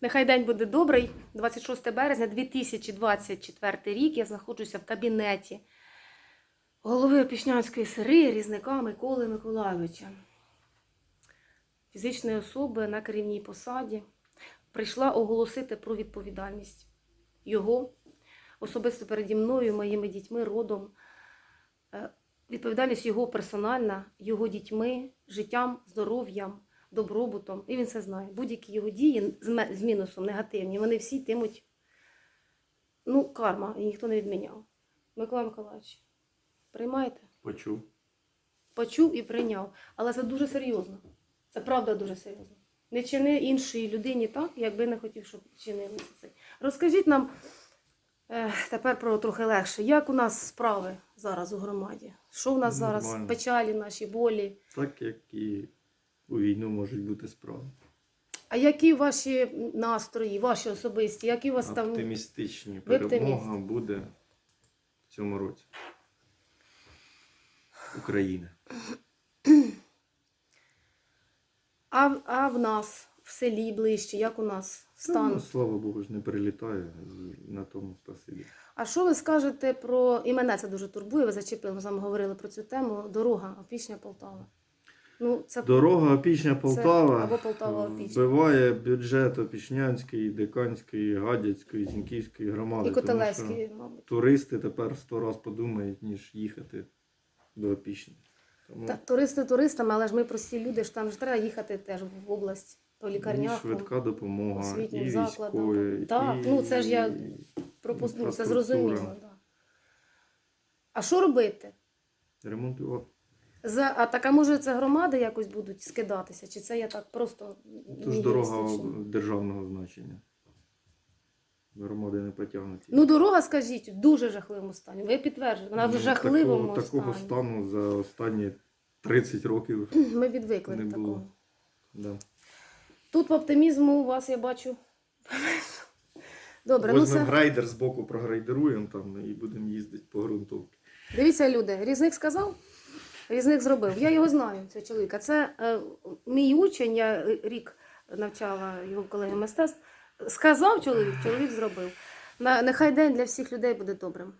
Нехай день буде добрий. 26 березня 2024 рік. Я знаходжуся в кабінеті голови Опішнянської сири різника Миколи Миколайовича. Фізичної особи на керівній посаді прийшла оголосити про відповідальність його особисто переді мною, моїми дітьми, родом. Е, Відповідальність його персональна, його дітьми, життям, здоров'ям, добробутом. І він це знає. Будь-які його дії з мінусом, негативні, вони всі йтимуть. Ну, карма, і ніхто не відміняв. Микола Миколаївич, приймаєте? Почув. Почув і прийняв. Але це дуже серйозно. Це правда дуже серйозно. Не чини іншій людині так, якби не хотів, щоб чинили це. Розкажіть нам е, тепер про трохи легше. Як у нас справи зараз у громаді? Що у нас зараз печалі, наші болі? Так як і у війну можуть бути справи. А які ваші настрої, ваші особисті? Які у вас там Оптимістичні. Перемога буде в цьому році. України. а, в- а в нас в селі ближче? Як у нас стан? Ну, слава Богу, ж не перелітає. На тому спасибі. А що ви скажете про і мене це дуже турбує? Ви зачепили, ми з вами говорили про цю тему. Дорога Опішня Полтава. Ну це Дорога Опішня Полтава або Полтава-Опішня. вбиває бюджет Опішнянської, Диканської, Гадяцької, Зіньківської громади. і тому мабуть. Туристи тепер сто раз подумають, ніж їхати до Опішні. Тому Та, туристи туристами, але ж ми прості люди, ж там ж треба їхати теж в область по і лікарнях. швидка допомога, освітнім і закладам. Так, і ну, це ж я Пропусну, це зрозуміло. Да. А що робити? ремонтувати. За, а так, а може це громади якось будуть скидатися? Чи це я так просто Тож дорога державного значення. Громади не потягнуть. Ну, дорога, скажіть, в дуже жахливому стані. Ви підтверджуєте, вона в Ну, жахливому такого, такого стану за останні 30 років. Ми відвикли не до було. такого. Да. Тут оптимізму у вас я бачу. Добре, ну Возьмемо це. грейдер з боку прогрейдеруємо там і будемо їздити по ґрунтовці. Дивіться, люди, різник сказав, різник зробив. Я його знаю, цього чоловіка. Це е, мій учень, я рік навчала його колеги мистецтв. Сказав чоловік, чоловік зробив. Нехай день для всіх людей буде добрим.